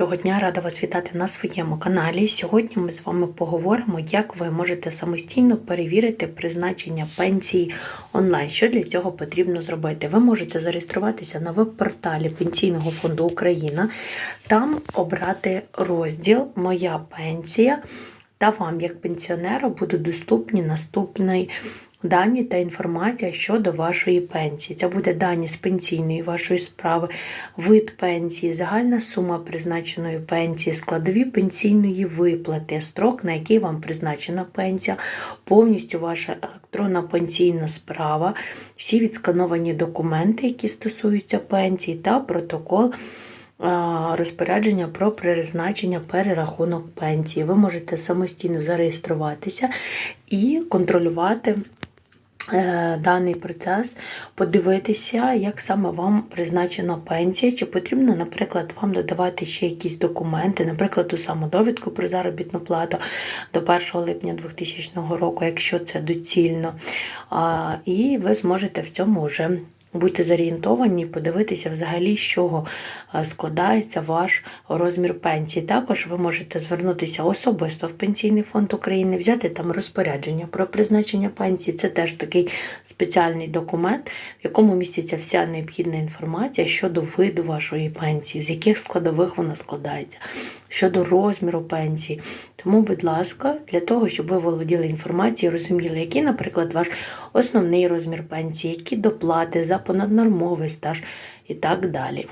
Доброго дня, рада вас вітати на своєму каналі. Сьогодні ми з вами поговоримо, як ви можете самостійно перевірити призначення пенсії онлайн. Що для цього потрібно зробити? Ви можете зареєструватися на веб-порталі Пенсійного фонду Україна, там обрати розділ Моя пенсія. Та вам, як пенсіонеру, будуть доступні наступні дані та інформація щодо вашої пенсії. Це буде дані з пенсійної вашої справи, вид пенсії, загальна сума призначеної пенсії, складові пенсійної виплати, строк, на який вам призначена пенсія, повністю ваша електронна пенсійна справа, всі відскановані документи, які стосуються пенсії, та протокол. А, Розпорядження про призначення перерахунок пенсії. Ви можете самостійно зареєструватися і контролювати е, даний процес, подивитися, як саме вам призначена пенсія, чи потрібно, наприклад, вам додавати ще якісь документи, наприклад, ту саму довідку про заробітну плату до 1 липня 2000 року, якщо це доцільно. І ви зможете в цьому вже бути зорієнтовані, подивитися взагалі, з чого е, складається ваш розмір пенсії. Також ви можете звернутися особисто в Пенсійний фонд України, взяти там розпорядження про призначення пенсії. Це теж такий спеціальний документ, в якому міститься вся необхідна інформація щодо виду вашої пенсії, з яких складових вона складається, щодо розміру пенсії. Тому, будь ласка, для того, щоб ви володіли інформацією, розуміли, який, наприклад, ваш основний розмір пенсії, які доплати за понаднормовий стаж і так далі.